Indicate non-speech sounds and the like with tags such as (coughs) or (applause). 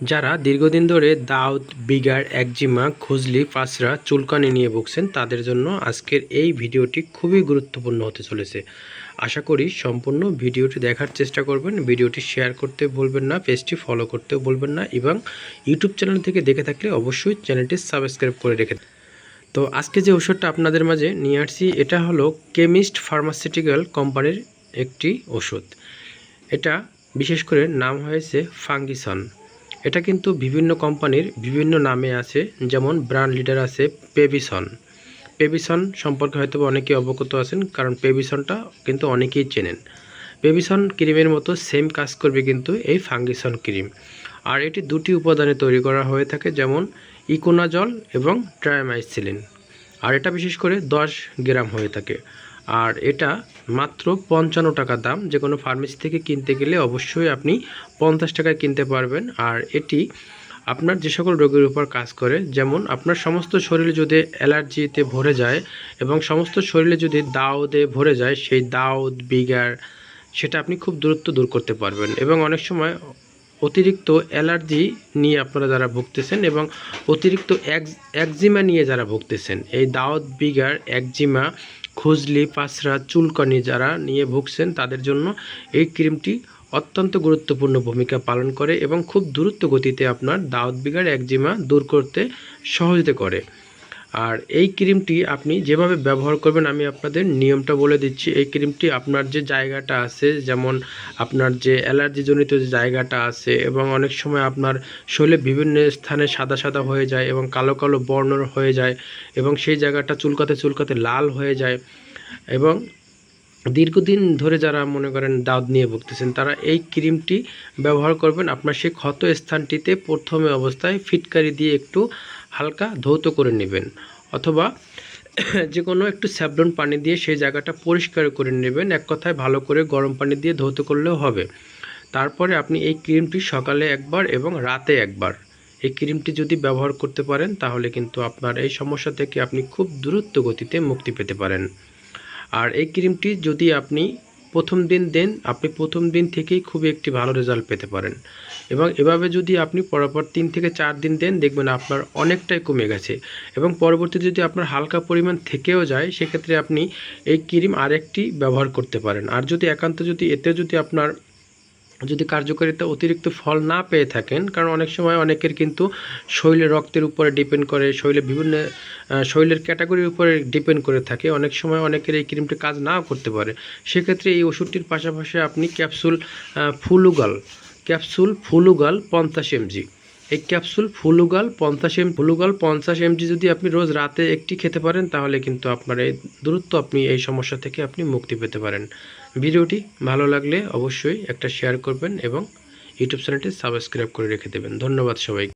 যারা দীর্ঘদিন ধরে দাউদ, বিগার, একজিমা, খুজলি পাসরা চুলকানি নিয়ে ভুগছেন, তাদের জন্য আজকের এই ভিডিওটি খুবই গুরুত্বপূর্ণ হতে চলেছে। আশা করি সম্পূর্ণ ভিডিওটি দেখার চেষ্টা করবেন। ভিডিওটি শেয়ার করতে ভুলবেন না, পেজটি ফলো করতেও ভুলবেন না এবং ইউটিউব চ্যানেল থেকে দেখে থাকলে অবশ্যই চ্যানেলটি সাবস্ক্রাইব করে রেখে তো আজকে যে ওষুধটা আপনাদের মাঝে নিয়ে আসছি, এটা হলো কেমিস্ট ফার্মাসিউটিক্যাল কোম্পানির একটি ওষুধ এটা বিশেষ করে নাম হয়েছে ফাঙ্গিসন। এটা কিন্তু বিভিন্ন কোম্পানির বিভিন্ন নামে আছে, যেমন ব্র্যান্ড লিডার আছে পেবিসন পেবিসন সম্পর্কে হয়তো বা অনেকেই অবগত আছেন, কারণ পেবিসনটা কিন্তু অনেকেই চেনেন। পেবিসন ক্রিমের মতো সেম কাজ করবে কিন্তু এই ফাঙ্গিসন ক্রিম। আর এটি দুটি উপাদানে তৈরি করা হয়ে থাকে, যেমন ইকোনাজল এবং ট্রায়ামাইসিলিন। আর এটা বিশেষ করে দশ গ্রাম হয়ে থাকে। আর এটা মাত্র পঞ্চান্ন টাকা দাম। যে কোনো ফার্মেসি থেকে কিনতে গেলে অবশ্যই আপনি পঞ্চাশ টাকায় কিনতে পারবেন। আর এটি আপনার যে সকল রোগের উপর কাজ করে, যেমন আপনার সমস্ত শরীরে যদি অ্যালার্জিতে ভরে যায় এবং সমস্ত শরীরে যদি দাউদে ভরে যায়, সেই দাউদ বিগার, সেটা আপনি খুব দূরত্ব দূর করতে পারবেন। এবং অনেক সময় অতিরিক্ত অ্যালার্জি নিয়ে আপনারা যারা ভুগতেছেন এবং অতিরিক্ত এক- একজিমা নিয়ে যারা ভুগতেছেন, এই দাওয়াত বিগার, একজিমা খুজলি পাসরা চুলকানি যারা নিয়ে ভুগছেন তাদের জন্য এই ক্রিমটি অত্যন্ত গুরুত্বপূর্ণ ভূমিকা পালন করে এবং খুব দ্রুত গতিতে আপনার দাওয়াত বিগার একজিমা দূর করতে সহজতে করে। আর এই ক্রিমটি আপনি যেভাবে ব্যবহার করবেন, আমি আপনাদের নিয়মটা বলে দিচ্ছি। এই ক্রিমটি আপনার যে জায়গাটা আছে, যেমন আপনার যে অ্যালার্জিজনিত যে জায়গাটা আছে এবং অনেক সময় আপনার শরীরে বিভিন্ন স্থানে সাদা সাদা হয়ে যায় এবং কালো কালো বর্ণ হয়ে যায় এবং সেই জায়গাটা চুলকাতে চুলকাতে লাল হয়ে যায় এবং দীর্ঘদিন ধরে যারা মনে করেন দাঁত নিয়ে ভুগতেছেন, তারা এই ক্রিমটি ব্যবহার করবেন। আপনার সেই ক্ষত স্থানটিতে প্রথমে অবস্থায় ফিটকারি দিয়ে একটু হালকা ধৌত করে নেবেন অথবা (coughs) যে কোনো একটু স্যাবলন পানি দিয়ে সেই জায়গাটা পরিষ্কার করে নেবেন। এক কথায় ভালো করে গরম পানি দিয়ে ধৌত করলেও হবে। তারপরে আপনি এই ক্রিমটি সকালে একবার এবং রাতে একবার। এই ক্রিমটি যদি ব্যবহার করতে পারেন, তাহলে কিন্তু আপনার এই সমস্যা থেকে আপনি খুব দ্রুত গতিতে মুক্তি পেতে পারেন। আর এই ক্রিমটি যদি আপনি প্রথম দিন দেন, আপনি প্রথম দিন থেকেই খুবই একটি ভালো রেজাল্ট পেতে পারেন। এবং এভাবে যদি আপনি পরপর তিন থেকে চার দিন দেন, দেখবেন আপনার অনেকটাই কমে গেছে। এবং পরবর্তীতে যদি আপনার হালকা পরিমাণ থেকেও যায়, সেক্ষেত্রে আপনি এই ক্রিম আরেকটি ব্যবহার করতে পারেন। আর যদি একান্ত যদি, এতে যদি আপনার যদি কার্যকারিতা অতিরিক্ত ফল না পেয়ে থাকেন, কারণ অনেক সময় অনেকের কিন্তু শরীরে রক্তের উপরে ডিপেন্ড করে শরীরে বিভিন্ন শৈলের ক্যাটাগরির উপরে ডিপেন্ড করে থাকে, অনেক সময় অনেকের এই ক্রিমটি কাজ নাও করতে পারে। সেক্ষেত্রে এই ওষুধটির পাশাপাশি আপনি ক্যাপসুল ফুলুগাল ক্যাপসুল ফুলুগাল পঞ্চাশ এমজি। এই ক্যাপসুল ফুলুগাল পঞ্চাশ এম ফুলুগাল পঞ্চাশ এমজি যদি আপনি রোজ রাতে একটি খেতে পারেন, তাহলে কিন্তু আপনার এই দূরত্ব আপনি এই সমস্যা থেকে আপনি মুক্তি পেতে পারেন। ভিডিওটি ভালো লাগলে অবশ্যই একটা শেয়ার করবেন এবং ইউটিউব চ্যানেলটি সাবস্ক্রাইব করে রেখে দেবেন। ধন্যবাদ সবাই